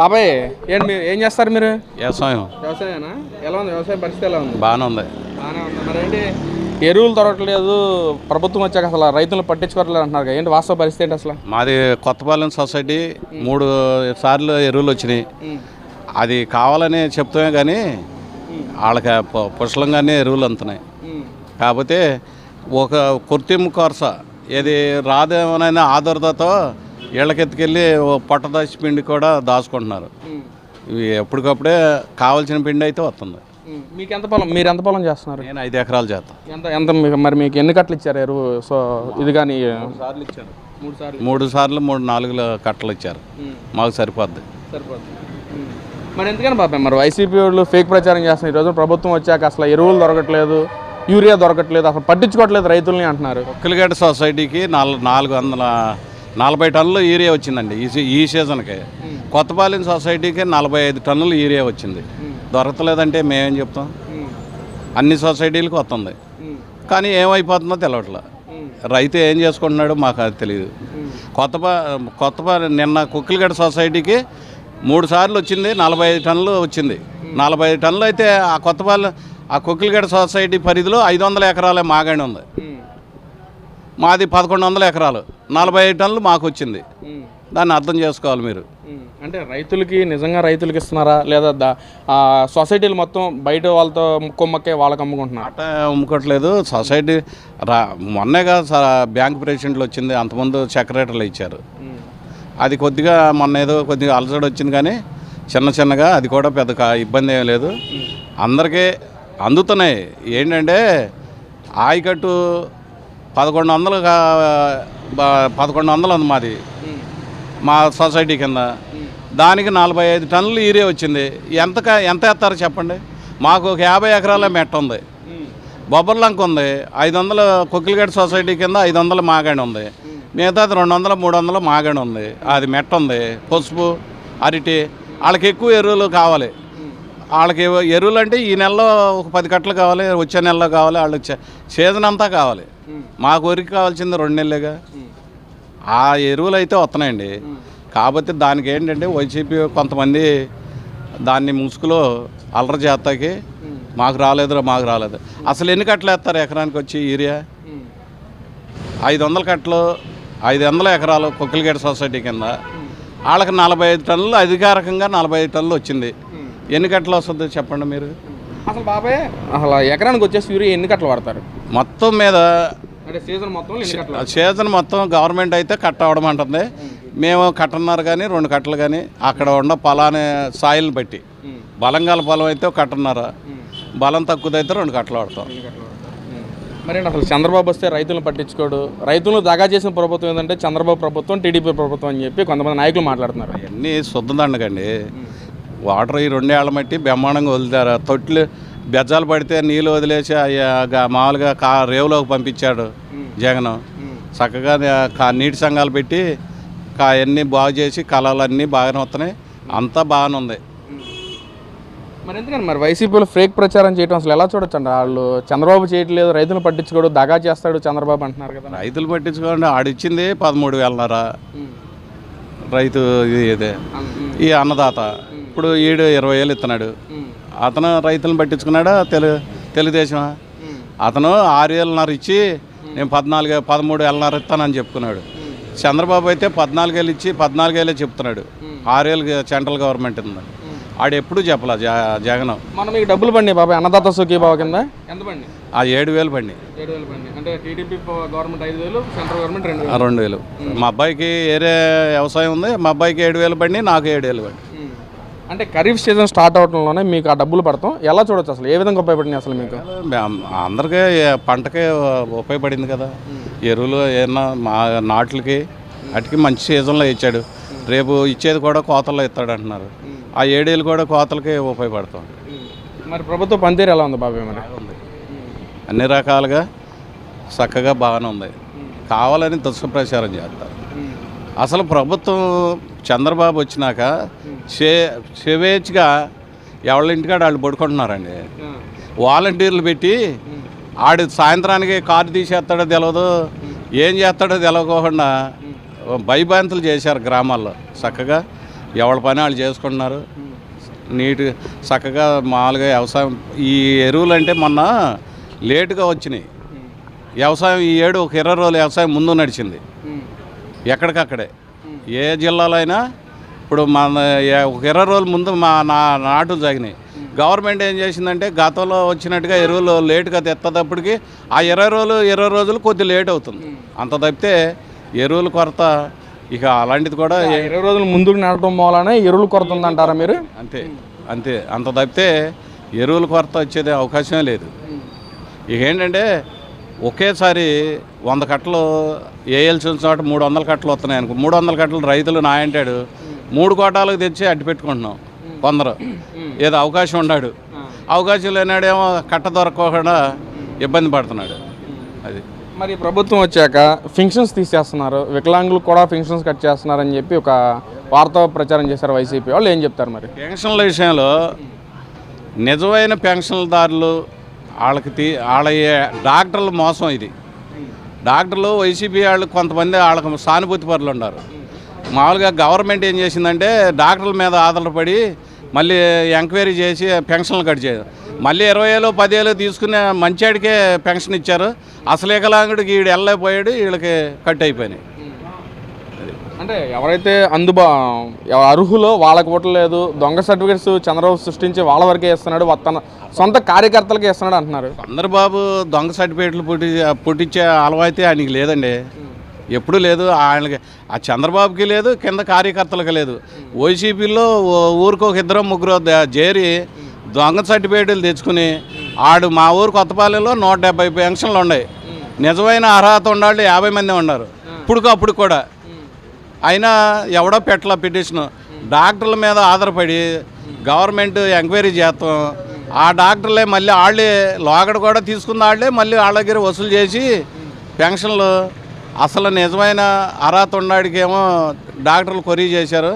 బాబాయ్ ఏంటి మీరు ఏం చేస్తారు మీరు? వ్యవసాయం. వ్యవసాయనా ఎలా ఉంది వ్యవసాయ పరిస్థితి ఎలా ఉంది? బాగానే ఉంది. బాగానే ఉంది. మరి ఏంటి ఎరువులు దొరకట్లేదు ప్రభుత్వం వచ్చాక అసలు రైతులు పట్టించుకోవట్లేదు అంటున్నారు కదా. ఏంటి వాస్తవ పరిస్థితి ఏంటి అసలు? మాది కొత్తపాలెం సొసైటీ. మూడు సార్లు ఎరువులు వచ్చినాయి. అది కావాలని చెప్తామే కానీ వాళ్ళకి పు- పుష్కలంగానే ఎరువులు అందుతున్నాయి కాకపోతే ఒక కుర్తింపు కొరస. ఇది రాదేమోనైనా ఆదురతతో ఇళ్ళకెత్తుకెళ్ళి ఓ పొట్ట దాచి పిండి కూడా దాచుకుంటున్నారు. ఇవి ఎప్పటికప్పుడే కావాల్సిన పిండి అయితే వస్తుంది. మీకు ఎంత పొలం మీరు ఎంత పొలం చేస్తున్నారు? నేను ఐదు ఎకరాలు చేస్తాను ఎంత ఎంత మీకు మరి మీకు ఎన్ని కట్టలు ఇచ్చారు ఎరువు? సో ఇది కానీ సార్లు ఇచ్చారు. మూడు సార్లు. మూడు సార్లు మూడు నాలుగు కట్టలు ఇచ్చారు. మాకు సరిపోద్ది. సరిపోతుంది మరి ఎందుకని బాబాయ్ మరి? వైసీపీ వాళ్ళు ఫేక్ ప్రచారం చేస్తున్నారు. ఈరోజు ప్రభుత్వం వచ్చాక అసలు ఎరువులు దొరకట్లేదు యూరియా దొరకట్లేదు అసలు పట్టించుకోవట్లేదు రైతుల్ని అంటున్నారు. ఒక్కలిగడ్డ సొసైటీకి నాలుగు నాలుగు వందల నలభై టన్నులు యూరియా వచ్చిందండి ఈ సీ- ఈ సీజన్కి. కొత్తపాలెం సొసైటీకి నలభై ఐదు టన్నులు యూరియా వచ్చింది. దొరకలేదంటే మేమేం చెప్తాం? అన్ని సొసైటీలకు వస్తుంది. కానీ ఏమైపోతుందో తెలవట్లే. రైతు ఏం చేసుకుంటున్నాడో మాకు అది తెలియదు కొత్త కొత్త నిన్న కుక్కిలగడ సొసైటీకి మూడు సార్లు వచ్చింది నలభై ఐదు టన్నులు వచ్చింది. నలభై ఐదు టన్నులు అయితే ఆ కొత్తపాలెం ఆ కుక్కిలగడ సొసైటీ పరిధిలో ఐదు వందల ఎకరాలే మాగాణి ఉంది. మాది పదకొండు వందల ఎకరాలు. నలభై ఐదు టన్నులు మాకు వచ్చింది. దాన్ని అర్థం చేసుకోవాలి మీరు. అంటే రైతులకి నిజంగా రైతులకి ఇస్తున్నారా? లేదా సొసైటీలు మొత్తం బయట వాళ్ళతో కొమ్మక్కే వాళ్ళకి అమ్ముకుంటున్నారు? అట్ట అమ్ముకోవట్లేదు. సొసైటీ రా మొన్నేగా బ్యాంక్ ప్రెసిడెంట్లు వచ్చింది. అంతకుముందు సెక్రటరీలు ఇచ్చారు. అది కొద్దిగా మొన్న ఏదో కొద్దిగా అలసట వచ్చింది కానీ చిన్న చిన్నగా అది కూడా పెద్ద ఇబ్బంది ఏం లేదు. అందరికీ అందుతున్నాయి. ఏంటంటే ఆయకట్టు పదకొండు వందలు పదకొండు వందలు ఉంది మాది మా సొసైటీ కింద. దానికి నలభై ఐదు టన్నులు ఈరే వచ్చింది. ఎంత ఎంత వేస్తారు చెప్పండి? మాకు ఒక యాభై ఎకరాల మెట్ట ఉంది. బొబ్బర్లంక ఉంది. ఐదు వందలు కొక్కిలిగడ్డ సొసైటీ కింద ఐదు వందలు మాగాణి ఉంది మిగతాది రెండు వందలు మూడు వందలు మాగాణి ఉంది. అది మెట్ట ఉంది. పసుపు అరటి వాళ్ళకి ఎక్కువ ఎరువులు కావాలి. వాళ్ళకి ఎరువులు అంటే ఈ నెలలో ఒక పది కట్టలు కావాలి వచ్చే నెలలో కావాలి వాళ్ళకి చే- సీజన్ అంతా కావాలి. మాకు వరికి కావాల్సింది రెండు నెలలుగా. ఆ ఎరువులు అయితే వస్తున్నాయండి కాకపోతే దానికి ఏంటంటే వైసీపీ కొంతమంది దాన్ని ముసుగులో అల్లరి చేస్తాకి మాకు రాలేదురా మాకు రాలేదు. అసలు ఎన్ని కట్టలు వేస్తారు ఎకరానికి వచ్చి యూరియా? ఐదు వందల కట్టలు ఐదు వందల ఎకరాలు కొక్కిలిగేట సొసైటీ కింద. వాళ్ళకి నలభై ఐదు టన్నులు అధికారికంగా నలభై ఐదు టన్నులు వచ్చింది. ఎన్ని కట్టలు వస్తుంది చెప్పండి మీరు? అసలు బాబాయ్ అసలు ఎకరానికి వచ్చేసి యూరియా ఎన్ని కట్టలు పడతారు మొత్తం మీద సీజన్ మొత్తం గవర్నమెంట్ అయితే కట్ట అవడం అంటుంది. మేము కట్టన్నారు కానీ రెండు కట్టలు కానీ అక్కడ ఉన్న పొలాన్ని సాయిల్ని బట్టి. బలం గల పొలం అయితే కట్టన్నర బలం తక్కువదైతే రెండు కట్టలు ఆడతాం మరి అసలు చంద్రబాబు వస్తే రైతులను పట్టించుకోడు? రైతులను దగా చేసిన ప్రభుత్వం ఏంటంటే చంద్రబాబు ప్రభుత్వం టీడీపీ ప్రభుత్వం అని చెప్పి కొంతమంది నాయకులు మాట్లాడుతున్నారు. అవన్నీ శుద్ధదండకండి వాటర్ ఈ రెండేళ్ళ మట్టి బ్రహ్మాండంగా వదిలేరు తొట్లు బెజ్జాలు పడితే నీళ్ళు వదిలేసి మామూలుగా కా రేవులోకి పంపించాడు జగన్. చక్కగా నీటి సంఘాలు పెట్టి కా అన్నీ బాగు చేసి కళలన్నీ బాగానే వస్తున్నాయి. అంతా బాగానే ఉంది. మరి ఎందుకని మరి వైసీపీలో ఫేక్ ప్రచారం చేయడం అసలు ఎలా చూడొచ్చు అండి వాళ్ళు చంద్రబాబు చేయట్లేదు రైతులు పట్టించుకోడు దగా చేస్తాడు చంద్రబాబు అంటున్నారు కదా రైతులు పట్టించుకోండి ఆడిచ్చింది పదమూడు వేలన్నర. రైతు ఇది ఇదే. ఈ అన్నదాత. ఇప్పుడు ఈడు ఇరవై వేలు ఇస్తున్నాడు అతను రైతులను పట్టించుకున్నాడా? తెలు తెలుగుదేశమా? అతను ఆరు వేలన్నర ఇచ్చి నేను పద్నాలుగు పదమూడు వేలన్నర ఇస్తానని చెప్పుకున్నాడు. చంద్రబాబు అయితే పద్నాలుగు వేలు ఇచ్చి పద్నాలుగు వేలే చెప్తున్నాడు. ఆరేళ్ళు సెంట్రల్ గవర్నమెంట్ ఉంది ఆడు ఎప్పుడు చెప్పలే జ జగన్. మనం మీకు డబ్బులు పండి బాబాయ్. అన్నదాత సుఖీబాబు కింద? ఎంత పండి ఆ ఏడు వేలు బండి ఏడు వేలు పండి అంటే టీడీపీ గవర్నమెంట్ ఐదు వేలు సెంట్రల్ గవర్నమెంట్ రెండు ఆ రెండు వేలు. మా అబ్బాయికి ఏరే వ్యవసాయం ఉంది. మా అబ్బాయికి ఏడు వేలు బండి నాకు ఏడు వేలు బండి అంటే ఖరీఫ్ సీజన్ స్టార్ట్ అవడంలోనే మీకు ఆ డబ్బులు పడతాం. ఎలా చూడొచ్చు అసలు? ఏ విధంగా ఉపయోగపడింది అసలు మీకు? అందరికీ పంటకే ఉపయోగపడింది కదా. ఎరువులు ఏమన్నా మా నాట్లకి వాటికి మంచి సీజన్లో ఇచ్చాడు. రేపు ఇచ్చేది కూడా కోతల్లో ఇస్తాడు అంటున్నారు ఆ ఏడేళ్ళు కూడా కోతలకి ఉపయోగపడతాం. మరి ప్రభుత్వ పనితీరు ఎలా ఉంది బాబాయ్ మరి? అన్ని రకాలుగా చక్కగా బాగానే ఉంది. కావాలని దుష్ప్రచారం చేస్తారు. అసలు ప్రభుత్వం చంద్రబాబు వచ్చినాక చే స్వేచ్ఛగా ఎవరి ఇంటికాడ వాళ్ళు పడుకుంటున్నారండి. వాలంటీర్లు పెట్టి ఆడు సాయంత్రానికి కారు తీసేస్తాడో తెలియదు ఏం చేస్తాడో తెలియకోకుండా భయభ్రాంతులు చేశారు గ్రామాల్లో. చక్కగా ఎవరి పని వాళ్ళు చేసుకుంటున్నారు. నీట్ చక్కగా మామూలుగా వ్యవసాయం ఈ ఎరువులు అంటే మొన్న లేటుగా వచ్చినాయి. వ్యవసాయం ఈ ఏడు ఒక ఇరవై రోజులు వ్యవసాయం ముందు నడిచింది. ఎక్కడికక్కడే. ఏ జిల్లాలో అయినా ఇప్పుడు మన ఒక ఇరవై రోజుల ముందు మా నా నాటులు సాగినాయి గవర్నమెంట్ ఏం చేసిందంటే గతంలో వచ్చినట్టుగా ఎరువులు లేటుగా తెత్తదప్పటికి ఆ ఇరవై రోజులు ఇరవై రోజులు కొద్ది లేట్ అవుతుంది. అంత తప్పితే ఎరువుల కొరత ఇక అలాంటిది కూడా ఇరవై రోజులు ముందుకు నడటం మూలనే ఎరువులు కొరత ఉందంటారా మీరు? అంతే అంతే. అంత తప్పితే ఎరువుల కొరత వచ్చేది అవకాశమే లేదు. ఇక ఏంటంటే ఒకేసారి వంద కట్టలు వేయాల్సిన చోట మూడు వందల కట్టలు వస్తున్నాయి అనుకో. మూడు వందల కట్టలు రైతులు నా అంటాడు. మూడు కోటాలకు తెచ్చి అడ్డు పెట్టుకుంటున్నాం. కొందరు. ఏదో అవకాశం ఉన్నాడు అవకాశం లేనాడేమో కట్ట దొరకకుండా ఇబ్బంది పడుతున్నాడు. అది. మరి ప్రభుత్వం వచ్చాక ఫింక్షన్స్ తీసేస్తున్నారు. వికలాంగులు కూడా ఫింక్షన్స్ కట్ చేస్తున్నారని చెప్పి ఒక వార్తా ప్రచారం చేశారు వైసీపీ వాళ్ళు. ఏం చెప్తారు మరి? పెన్షన్ల విషయంలో నిజమైన పెన్షన్దారులు వాళ్ళకి తీ వాళ్ళ డాక్టర్లు డాక్టర్ల మోసం ఇది. డాక్టర్లు వైసీపీ వాళ్ళు కొంతమంది వాళ్ళకి సానుభూతి పరులు ఉన్నారు. మామూలుగా గవర్నమెంట్ ఏం చేసిందంటే డాక్టర్ల మీద ఆధారపడి మళ్ళీ ఎంక్వైరీ చేసి పెన్షన్లు కట్ చేయదు మళ్ళీ ఇరవై ఏళ్ళు పదేళ్ళు తీసుకునే మంచాడికే పెన్షన్ ఇచ్చారు. అసలు వికలాంగుడికి వీడు వెళ్ళలేకపోయాడు వీళ్ళకి కట్ అయిపోయినాయి. అంటే ఎవరైతే అందుబా అర్హులో వాళ్ళకి ఓట్లేదు దొంగ సర్టిఫికేట్స్ చంద్రబాబు సృష్టించి వాళ్ళ వరకే ఇస్తున్నాడు తన సొంత కార్యకర్తలకే ఇస్తున్నాడు అంటున్నారు. చంద్రబాబు దొంగ సర్టిఫికేట్లు పుట్టి పుట్టించే అలవాయితే ఆయనకి లేదండి. ఎప్పుడూ లేదు ఆయనకి ఆ చంద్రబాబుకి లేదు కింద కార్యకర్తలకు లేదు. వైసీపీలో ఊరికి ఒక ఇద్దరు ముగ్గురు చేరి దొంగ సర్టిఫికేట్లు తెచ్చుకుని ఆడు మా ఊరు కొత్తపాలెంలో నూట డెబ్బై పెన్షన్లు ఉన్నాయి. నిజమైన అర్హత ఉండాలి యాభై మంది ఉన్నారు. ఇప్పుడు అప్పుడు కూడా. అయినా ఎవడో పెట్టల పిటిషన్. డాక్టర్ల మీద ఆధారపడి గవర్నమెంట్ ఎంక్వైరీ చేస్తాం. ఆ డాక్టర్లే మళ్ళీ వాళ్ళే లోగడ కూడా తీసుకున్న వాళ్ళే మళ్ళీ వాళ్ళ దగ్గర వసూలు చేసి పెన్షన్లు. అసలు నిజమైన అర్హత ఉన్నాడికేమో డాక్టర్లు కొరీ చేశారు.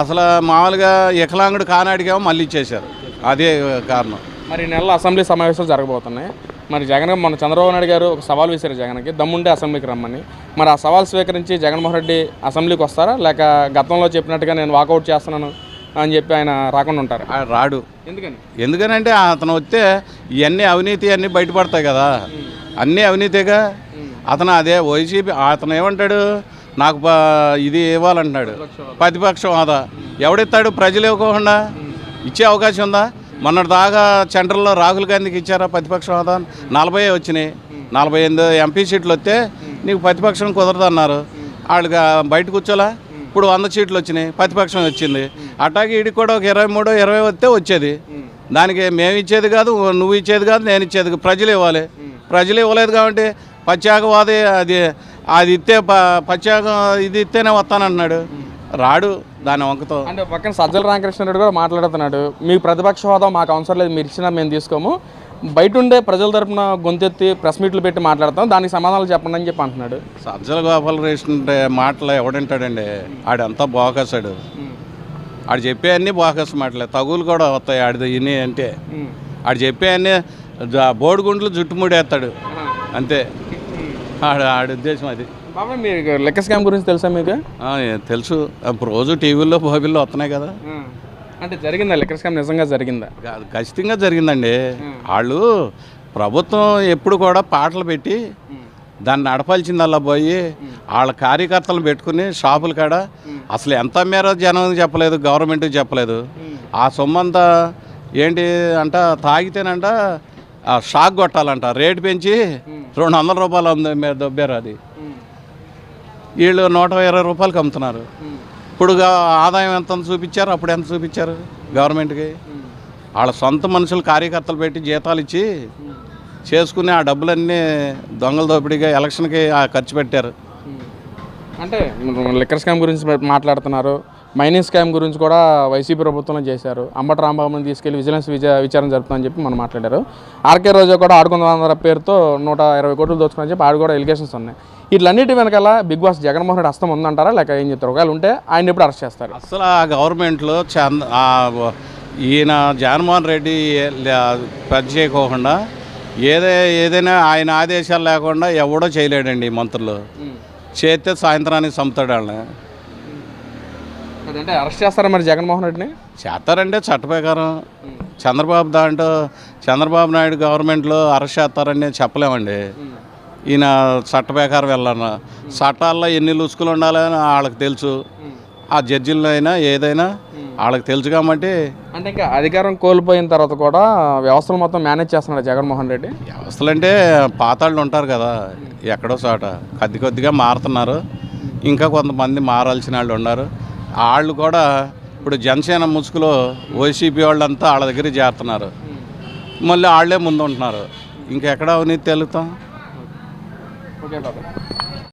అసలు మామూలుగా వికలాంగుడు కానాడికేమో మళ్ళీ ఇచ్చేశారు. అదే కారణం. మరి నెల అసెంబ్లీ సమావేశాలు జరగబోతున్నాయి. మరి జగన్ మన చంద్రబాబు నాయుడు గారు ఒక సవాల్ విసిరారు జగన్కి దమ్ముంటే అసెంబ్లీకి రమ్మని. మరి ఆ సవాల్ స్వీకరించి జగన్మోహన్ రెడ్డి అసెంబ్లీకి వస్తారా? లేక గతంలో చెప్పినట్టుగా నేను వాకౌట్ చేస్తున్నాను అని చెప్పి ఆయన రాకుండా ఉంటారు? ఆ రాడు. ఎందుకని? ఎందుకనంటే అతను వస్తే ఇవన్నీ అవినీతి అన్నీ బయటపడతాయి కదా. అన్నీ అవినీతిగా. అతను అదే వైసీపీ అతను ఏమంటాడు? నాకు ప- ఇది ఇవ్వాలంటున్నాడు. ప్రతిపక్షం హోదా ఎవడిస్తాడు? ప్రజలు ఇవ్వకుండా? ఇచ్చే అవకాశం ఉందా? మొన్నటి దాకా సెంట్రల్లో రాహుల్ గాంధీకి ఇచ్చారా ప్రతిపక్ష హోదా నలభై వచ్చినాయి. నలభై ఎనిమిది ఎంపీ సీట్లు వస్తే నీకు ప్రతిపక్షం కుదరదు అన్నారు. వాళ్ళకి బయట కూర్చోలా ఇప్పుడు వంద సీట్లు వచ్చినాయి ప్రతిపక్షం వచ్చింది. అట్లాగే వీడికి కూడా ఒక ఇరవై మూడో ఇరవై వస్తే వచ్చేది. దానికి మేము ఇచ్చేది కాదు నువ్వు ఇచ్చేది కాదు నేను ఇచ్చేది ప్రజలు ఇవ్వాలి. ప్రజలు ఇవ్వలేదు కాబట్టి పచ్చాకవాది అది అది ఇస్తే ప పచ్చాక ఇది ఇస్తేనే వస్తానన్నాడు రాడు దాని వంకతో. అంటే పక్కన సజ్జల రామకృష్ణారెడ్డి కూడా మాట్లాడుతున్నాడు. మీకు ప్రతిపక్ష హోదా మాకు అవసరం లేదు మీరు ఇచ్చినా మేము తీసుకోము. బయట ఉండే ప్రజల తరపున గొంతెత్తి ప్రెస్ మీట్లు పెట్టి మాట్లాడతాం దానికి సమాధానాలు చెప్పండి అని చెప్పి అంటున్నాడు. సజ్జల గోపాలకృష్ణ అంటే మాటలు ఎవడంటాడండి? ఆడంతా బోకసాడు. ఆడు చెప్పే అన్నీ బోకస్ మాటలే. తగులు కూడా వస్తాయి ఆడిది ఇన్ని అంటే. ఆడు చెప్పే అన్నీ బోడిగుండ్లు జుట్టుముడేస్తాడు. అంతే. ఆడు ఆడి ఉద్దేశం అది. బాబాయ్ మీకు లెక్క స్కామ్ గురించి తెలుసా మీకు? తెలుసు. అప్పుడు రోజు టీవీల్లో బాబిల్లో వస్తున్నాయి కదా. అంటే జరిగిందా లెక్క స్కామ్? నిజంగా జరిగిందా? ఖచ్చితంగా జరిగిందండి. వాళ్ళు ప్రభుత్వం ఎప్పుడు కూడా పాటలు పెట్టి దాన్ని నడపాల్సిందల్లా పోయి వాళ్ళ కార్యకర్తలు పెట్టుకుని షాపుల కాడ అసలు ఎంత అమ్మారో జనం చెప్పలేదు గవర్నమెంట్ చెప్పలేదు. ఆ సొమ్మంతా ఏంటి అంట తాగితేనంట ఆ షాక్ కొట్టాలంట. రేటు పెంచి రెండు వందల రూపాయలు మీరు దొబ్బారు అది. వీళ్ళు నూట ఇరవై రూపాయలకి అమ్ముతున్నారు. ఇప్పుడు ఆదాయం ఎంత చూపించారు? అప్పుడు ఎంత చూపించారు? గవర్నమెంట్కి. వాళ్ళ సొంత మనుషులు కార్యకర్తలు పెట్టి జీతాలు ఇచ్చి చేసుకుని ఆ డబ్బులన్నీ దొంగల దోపిడీగా ఎలక్షన్కి ఆ ఖర్చు పెట్టారు. అంటే లిక్కర్ స్కామ్ గురించి మాట్లాడుతున్నారు. మైనింగ్ స్కామ్ గురించి కూడా వైసీపీ ప్రభుత్వంలో చేశారు. అంబటి రాంబాబుని తీసుకెళ్ళి విజిలెన్స్ విచా విచారణ జరుపుతామని చెప్పి మనం మాట్లాడారు. ఆర్కే రోజా కూడా ఆడుకుందాం పేరుతో నూట ఇరవై కోట్లు దోచుకుని చెప్పి ఆడు కూడా ఎలిగేషన్స్ ఉన్నాయి. వీటిలన్నిటి వెనకాల బిగ్ బాస్ జగన్మోహన్ రెడ్డి హస్తం ఉందంటారా? లేక ఏం చెప్తారు? ఒకవేళ ఉంటే ఆయన ఎప్పుడు అరెస్ట్ చేస్తారు? అసలు ఆ గవర్నమెంట్లో ఈయన జగన్మోహన్ రెడ్డి పని చేయకోకుండా ఏదే ఏదైనా ఆయన ఆదేశాలు లేకుండా ఎవడో చేయలేడండి ఈ మంత్రులు. చేస్తే సాయంత్రానికి చంపుతాడు వాళ్ళని అదంటే? అరెస్ట్ చేస్తారా మరి జగన్మోహన్ రెడ్డిని? చేస్తారంటే చట్ట ప్రకారం. చంద్రబాబు దాంట్లో చంద్రబాబు నాయుడు గవర్నమెంట్లో అరెస్ట్ చేస్తారని చెప్పలేమండి. ఈయన చట్ట ప్రకారం వెళ్ళాను చట్టాల్లో ఎన్ని లుసుకులు ఉండాలని వాళ్ళకి తెలుసు. ఆ జడ్జిల్లో అయినా ఏదైనా వాళ్ళకి తెలుసు కాబట్టి. అంటే ఇంకా అధికారం కోల్పోయిన తర్వాత కూడా వ్యవస్థలు మొత్తం మేనేజ్ చేస్తున్నాడు జగన్మోహన్ రెడ్డి. వ్యవస్థలు అంటే పాతాళ్ళు ఉంటారు కదా. ఎక్కడో చోట. కొద్ది కొద్దిగా మారుతున్నారు. ఇంకా కొంతమంది మారాల్సిన వాళ్ళు ఉన్నారు. వాళ్ళు కూడా ఇప్పుడు జనసేన ముసుగులో వైసీపీ వాళ్ళంతా వాళ్ళ దగ్గర చేరుతున్నారు. మళ్ళీ వాళ్ళే ముందు ఉంటున్నారు ఇంకెక్కడ అవినీతి తెలుగుతాం ఓకే బాబా